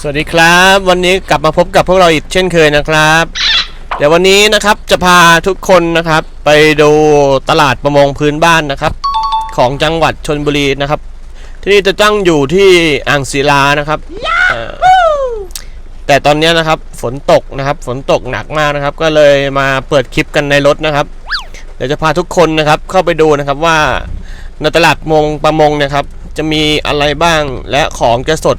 สวัสดีครับ วันนี้กลับมาพบกับพวกเราอีกเช่นเคยนะครับ เดี๋ยววันนี้นะครับจะพาทุกคนนะครับ ไปดูตลาดประมงพื้นบ้านนะครับ ของจังหวัดชนบุรีนะครับ ที่นี่จะตั้งอยู่ที่อ่างศิลานะครับเอ่อแต่ตอนนี้นะครับฝนตกนะครับฝนตกหนักมากนะครับ ก็เลยมาเปิดคลิปกันในรถนะครับ เดี๋ยวจะพาทุกคนนะครับเข้าไปดูนะครับว่าในตลาดมงประมงเนะครับ จะมีอะไรบ้างและของจะสด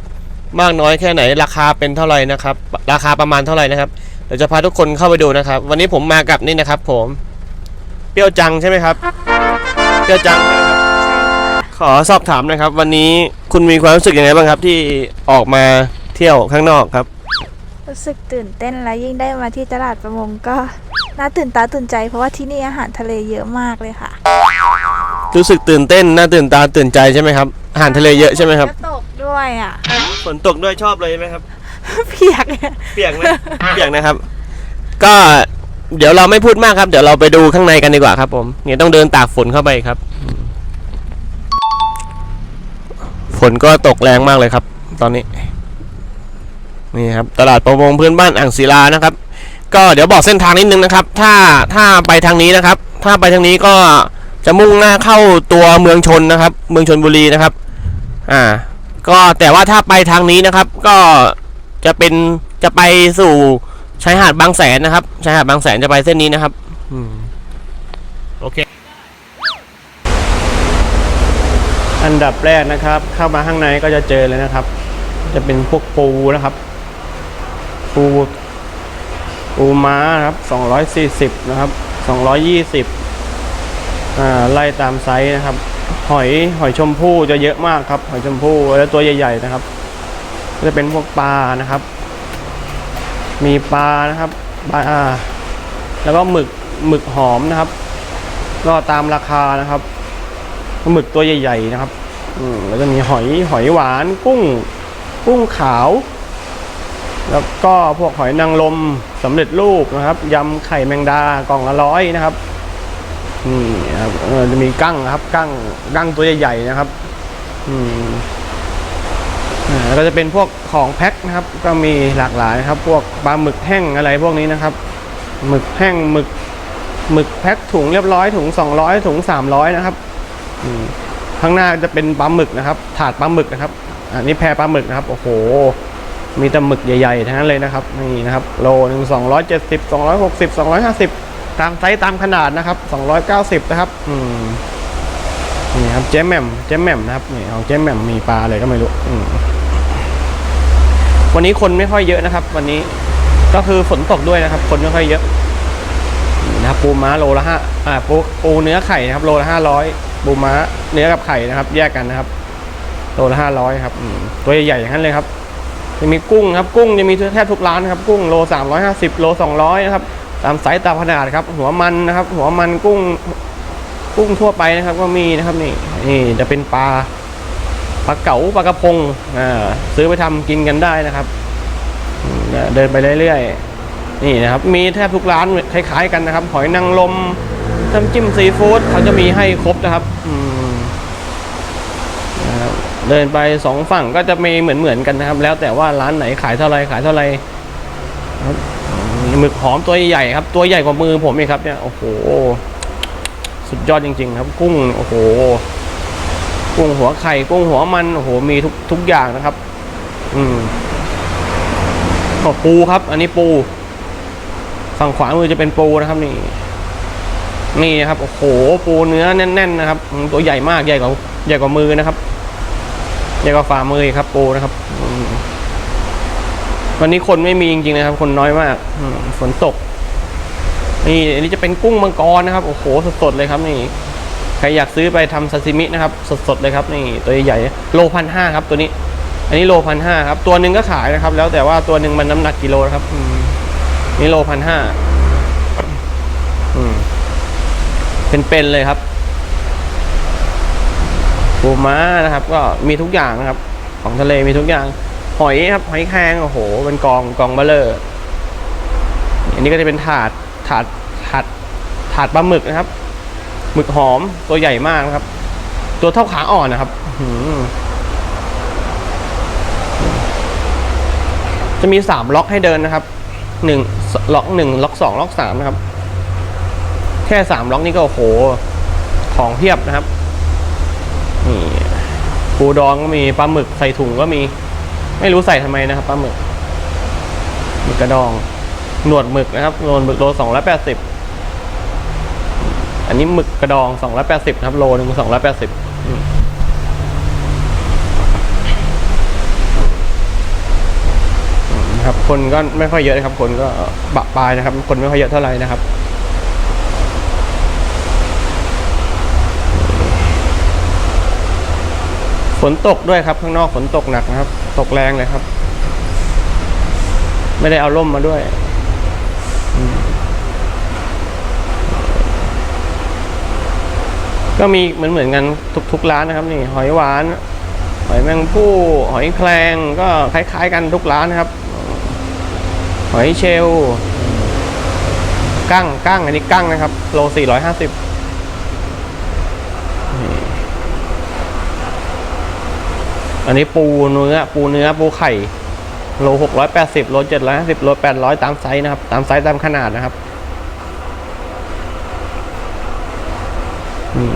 มากน้อยแค่ไหนราคาเป็นเท่าไหร่นะครับ ราคาประมาณเท่าไหร่นะครับเดี๋ยวจะพาทุกคนเข้าไปดูนะครับ วันนี้ผมมากับนี่นะครับ ผม เปรี้ยวจังใช่ไหมครับ เปรี้ยวจังใช่ไหมครับขอสอบถามหนะครับ วันนี้คุณมีความรู้สึกยังไงบ้างครับ ที่ออกมาเที่ยวข้างนอกครับ รู้สึกตื่นเต้นและยิ่งได้มาที่ตลาดประมงก็น่าตื่นตาตื่นใจ เพราะว่าที่นี่อาหารทะเลเยอะมากเลยค่ะ รู้สึกตื่นเต้นน่าตื่นตาตื่นใจใช่ไหมครับอาหารทะเลเยอะใช่ไหมครับก็ตก ด้วยอะ ฝนตกด้วยชอบเลยใช่ไหมครับ เปียกเนี่ยเปียกนะเปียกนะครับ ก็เดี๋ยวเราไม่พูดมากครับ เดี๋ยวเราไปดูข้างในกันดีกว่าครับ ผมเนี่ยต้องเดินตากฝนเข้าไปครับ ฝนก็ตกแรงมากเลยครับ ตอนนี้ นี่ครับ ตลาดประมงพื้นบ้านอ่างศิลานะครับ ก็เดี๋ยวบอกเส้นทางนิดนึงนะครับ ถ้าถ้าไปทางนี้นะครับ ถ้าไปทางนี้ก็จะมุ่งหน้าเข้าตัวเมืองชนนะครับ เมืองชนบุรีนะครับ อ่า ก็แต่ว่าถ้าไปทางนี้นะครับ ก็จะเป็นจะไปสู่ชายหาดบางแสนนะครับชายหาดบางแสนจะไปเส้นนี้นะครับอืมโอเค อันดับแรกนะครับ เข้ามาข้างในก็จะเจอเลยนะครับ จะเป็นพวกปูนะครับ ปูปูม้านะครับ240นะครับ220อ่าไล่ตามไซส์นะครับ หอยหอยชมพู่จะเยอะมากครับ หอยชมพู่แล้วตัวใหญ่ ๆนะครับก็จะเป็นพวกปลานะครับ มีปลานะครับปลาแล้วก็หมึกหมึกหอมนะครับ ก็ตามราคานะครับหมึกตัวใหญ่ ๆนะครับ อืมแล้วก็มีหอยหอยหวานกุ้ง กุ้งขาว แล้วก็พวกหอยนางรมสำเร็จรูปนะครับยำไข่แมงดากล่องละร้อยนะครับนี่ นะครับจะมีกั้งนะครับกั้งกั้งตัวใหญ่ๆนะครับอืมอ่าแล้วก็จะเป็นพวกของแพ็คนะครับ ก็มีหลากหลายนะครับ พวกปลาหมึกแห้งอะไรพวกนี้นะครับหมึกแห้งหมึกหมึกแพ็คถุงเรียบร้อยถุง200ถุง300นะครับอืมข้างหน้าจะเป็นปลาหมึกนะครับ ถาดปลาหมึกนะครับ อันนี้แพรปลาหมึกนะครับโอ้โห มีแต่หมึกใหญ่ๆทั้งนั้นเลยนะครับนี่นะครับ โลหนึ่งสองร้อยเจ็ดสิบสองร้อยหกสิบสองร้อยห้าสิบ ตามไซส์ตามขนาดนะครับสองร้อยเก้าสิบนะครับ อืมนี่ครับเจ๊แหม่มเจ๊แหม่มนะครับนี่ของเจ๊แหม่มมีปลาอะไรก็ไม่รู้อืมวันนี้คนไม่ค่อยเยอะนะครับ วันนี้ก็คือฝนตกด้วยนะครับ คนไม่ค่อยเยอะนะครับปูม้าโลละห้าอ่าปูปูเนื้อไข่นะครับ โลละห้าร้อยปูม้าเนื้อกับไข่นะครับ แยกกันนะครับ โลละห้าร้อยครับตัวใหญ่ๆอย่างนั้นเลยครับจะมีกุ้งครับ กุ้งจะมีแทบทุกร้านครับ กุ้งโล350โล200นะครับ ตามไซส์ตามขนาดครับ หัวมันนะครับ หัวมันกุ้งกุ้งทั่วไปนะครับ ก็มีนะครับนี่นี่จะเป็นปลาปลาเก๋าปลากระพงอ่าซื้อไปทำกินกันได้นะครับ เดินไปเรื่อยๆนี่นะครับ มีแทบทุกร้านคล้าย ๆ กันนะครับ หอยนางรมน้ำจิ้มซีฟู้ดเขาจะมีให้ครบนะครับเดินไปสองฝั่งก็จะมีเหมือนเหมือนๆกันนะครับ แล้วแต่ว่าร้านไหนขายเท่าไรขายเท่าไรครับ หมึกหอมตัวใหญ่ครับ ตัวใหญ่กว่ามือผมเองครับเนี่ย โอ้โห สุดยอดจริง ๆ ครับ กุ้ง โอ้โห กุ้งหัวไข่ กุ้งหัวมัน โอ้โห มีทุกทุกอย่างนะครับ อืมก็ปูครับ อันนี้ปู ฝั่งขวามือจะเป็นปูนะครับนี่ นี่นะครับ โอ้โห ปูเนื้อแน่น ๆ นะครับ ตัวใหญ่มาก ใหญ่กว่า ใหญ่กว่ามือนะครับ ใหญ่กว่าฝ่ามือครับ ปูนะครับอืม วันนี้คนไม่มีจริงๆนะครับ คนน้อยมากฝนตก นี่อันนี้จะเป็นกุ้งมังกรนะครับ โอ้โหสดๆเลยครับนี่ใครอยากซื้อไปทำซาซิมินะครับ สดๆเลยครับนี่ตัวใหญ่โลพันห้าครับ ตัวนี้ อันนี้โลพันห้าครับ ตัวหนึ่งก็ขายนะครับ แล้วแต่ว่าตัวหนึ่งมันน้ำหนักกิโลนะครับนี่โลพันห้าอืมเป็นๆเลยครับปูม้านะครับ ก็มีทุกอย่างนะครับ ของทะเลมีทุกอย่าง หอยครับหอยแครงโอ้โหเป็นกองกองเบลเลอร์อันนี้ก็จะเป็นถาดถาดถาดถาดปลาหมึกนะครับหมึกหอมตัวใหญ่มากนะครับ ตัวเท่าขาอ่อนนะครับจะมีสามล็อกให้เดินนะครับหนึ่งล็อกหนึ่งล็อกสองล็อกสามนะครับ แค่สามล็อกนี่ก็โอ้โห ของเพียบนะครับนี่ปูดองก็มีปลาหมึกใส่ถุงก็มี ไม่รู้ใส่ทำไมนะครับปลาหมึกหมึกกระดอง หนวดหมึกนะครับหนวดหมึกโลสองร้อยแปดสิบอันนี้หมึกกระดองสองร้อยแปดสิบครับโลหนึ่งสองร้อยแปดสิบครับ คนก็ไม่ค่อยเยอะนะครับ คนก็บะปลายนะครับ คนไม่ค่อยเยอะเท่าไหร่นะครับฝนตกด้วยครับ ข้างนอกฝนตกหนักนะครับ ตกแรงเลยครับ ไม่ได้เอาร่มมาด้วยก็มีเหมือนเหมือนกันทุกทุกร้านนะครับ นี่ หอยหวาน หอยแมงผู้หอยแครงก็คล้าย ๆ กันทุกร้านนะครับ หอยเชลล์กั้งกั้งอันนี้กั้งนะครับ โลสี่ร้อยห้าสิบ อันนี้ปูเนื้อปูเนื้อปูไข่โลหกร้อยแปดสิบโลเจ็ดร้อยห้าสิบโลแปดร้อยตามไซส์นะครับ ตามไซส์ตามขนาดนะครับนี่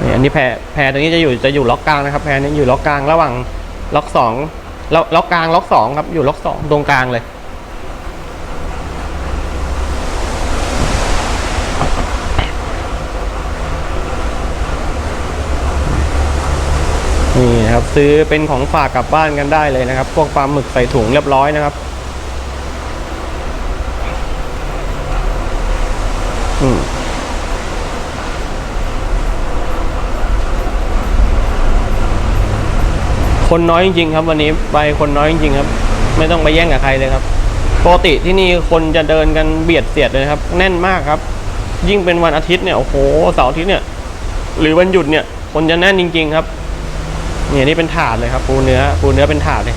นี่อันนี้แพรแพรตัวนี้จะอยู่จะอยู่ล็อกกลางนะครับ แพรนี้อยู่ล็อกกลางระหว่างล็อกสองล็อกกลางล็อกสองครับอยู่ล็อกสองตรงกลางเลย นะครับ ซื้อเป็นของฝากกลับบ้านกันได้เลยนะครับ พวกปลาหมึกใส่ถุงเรียบร้อยนะครับอืมคนน้อยจริงๆครับ วันนี้ไปคนน้อยจริงๆครับ ไม่ต้องไปแย่งกับใครเลยครับปกติที่นี่คนจะเดินกันเบียดเสียดเลยครับ แน่นมากครับ ยิ่งเป็นวันอาทิตย์เนี่ยโอ้โหเสาร์อาทิตย์เนี่ย หรือวันหยุดเนี่ย คนจะแน่นจริง ๆ ครับ นี่ยนี่เป็นถาดเลยครับ ปูเนื้อ ปูเนื้อเป็นถาดเลย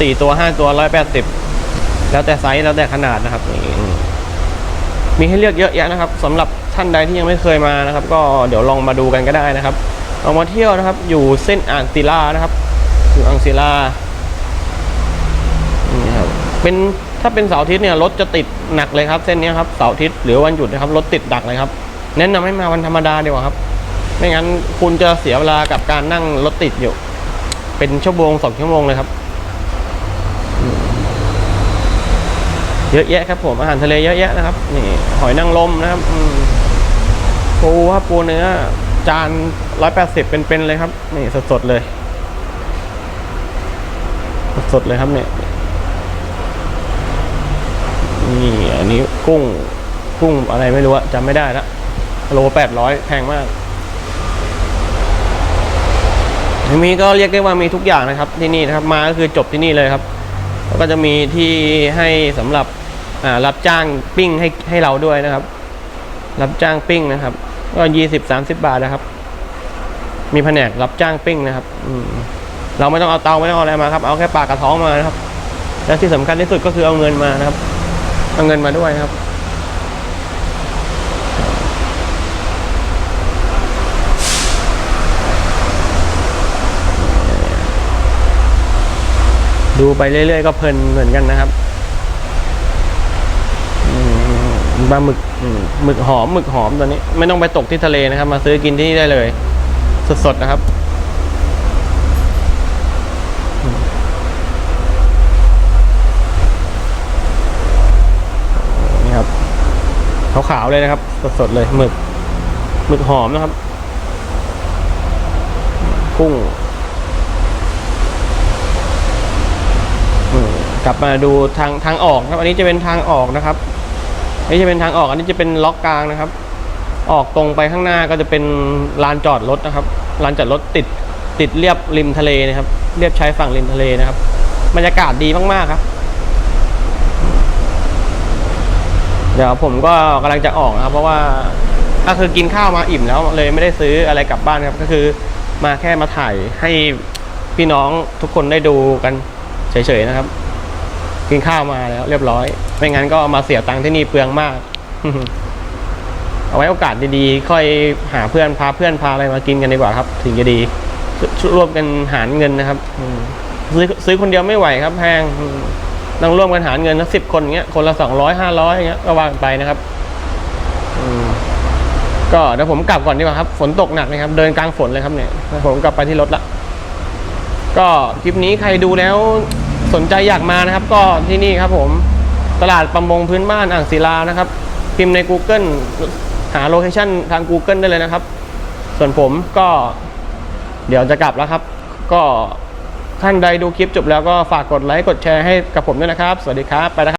สี่ตัวห้าตัวร้อยแปดสิบแล้วแต่ไซส์แล้วแต่ขนาดนะครับนี่มีให้เลือกเยอะแยะนะครับสำหรับท่านใดที่ยังไม่เคยมานะครับ ก็เดี๋ยวลองมาดูกันก็ได้นะครับลองมาเที่ยวนะครับ อยู่เส้นอ่างศิลานะครับอยู่อ่างศิลานี่ครับเป็นถ้าเป็นเสาร์อาทิตย์เนี่ยรถจะติดหนักเลยครับ เส้นนี้ครับเสาร์อาทิตย์หรือวันหยุดนะครับรถติดดักเลยครับแนะนำให้มาวันธรรมดาดีกว่าครับ ไม่งั้นคุณจะเสียเวลากับการนั่งรถติดอยู่ เป็นชั่วโมงสองชั่วโมงเลยครับ เยอะแยะครับผมอาหารทะเลเยอะแยะนะครับ นี่หอยนางรมนะครับปูครับปูเนื้อ จานร้อยแปดสิบเป็นๆเลยครับ นี่สดๆเลย สดๆเลยครับเนี่ยนี่อันนี้กุ้งกุ้งอะไรไม่รู้อะจำไม่ได้ละโลแปดร้อยแพงมาก มีก็เรียกได้ว่ามีทุกอย่างนะครับที่นี่นะครับมาก็คือจบที่นี่เลยครับแล้วก็จะมีที่ให้สำหรับรับจ้างปิ้งให้ให้เราด้วยนะครับ รับจ้างปิ้งนะครับก็ยี่สิบสามสิบบาทนะครับ มีแผนกรับจ้างปิ้งนะครับอืเราไม่ต้องเอาเตาไม่ต้องเอาอะไรมาครับ เอาแค่ปากกระท้องมานะครับ และที่สำคัญที่สุดก็คือเอาเงินมานะครับ เอาเงินมาด้วยนะครับ ดูไปเรื่อยๆก็เพลินเหมือนกันนะครับปลาหมึกหมึกหอมหมึกหอมตัวนี้ ไม่ต้องไปตกที่ทะเลนะครับ มาซื้อกินที่นี่ได้เลย สดๆนะครับนี่ครับขาวๆเลยนะครับ สดๆเลยหมึกหมึกหอมนะครับกุ้ง อืมก ลับมาดูทางทางออกครับ อันนี้จะเป็นทางออกนะครับ อันนี้จะเป็นทางออก อันนี้จะเป็นล็อกกลางนะครับ ออกตรงไปข้างหน้าก็จะเป็นลานจอดรถนะครับ ลานจอดรถติดติดเรียบริมทะเลนะครับ เรียบชายฝั่งริมทะเลนะครับ บรรยากาศดีมากๆครับ เดี๋ยวผมก็กำลังจะออกนะครับ เพราะว่าก็คือกินข้าวมาอิ่มแล้วเลยไม่ได้ซื้ออะไรกลับบ้านครับ ก็คือมาแค่มาถ่ายให้พี่น้องทุกคนได้ดูกันเฉยๆนะครับ กินข้าวมาแล้วเรียบร้อย ไม่งั้นก็มาเสียตังค์ที่นี่เปลืองมาก เอาไว้โอกาสดีๆ ค่อยหาเพื่อนพาเพื่อนพาอะไรมากินกันดีกว่าครับ ถึงจะดีร่วมกันหารเงินนะครับซื้อซื้อคนเดียวไม่ไหวครับแพงต้องร่วมกันหารเงินนะสิบคนอย่างเงี้ยคนละสองร้อยห้าร้อยอย่างเงี้ยก็วากันไปนะครับก็เดี๋ยวผมกลับก่อนดีกว่าครับ ฝนตกหนักนะครับ เดินกลางฝนเลยครับเนี่ยผมกลับไปที่รถละก็คลิปนี้ใครดูแล้ว สนใจอยากมานะครับ ก็ที่นี่ครับผมตลาดประมงพื้นบ้านอ่างศิลานะครับ พิมพ์ใน Google หาโลเคชั่นทาง Google ได้เลยนะครับ ส่วนผมก็ เดี๋ยวจะกลับแล้วครับ ก็ท่านใดดูคลิปจบแล้วก็ฝากกดไลค์กดแชร์ให้กับผมด้วยนะครับ สวัสดีครับไปนะครับ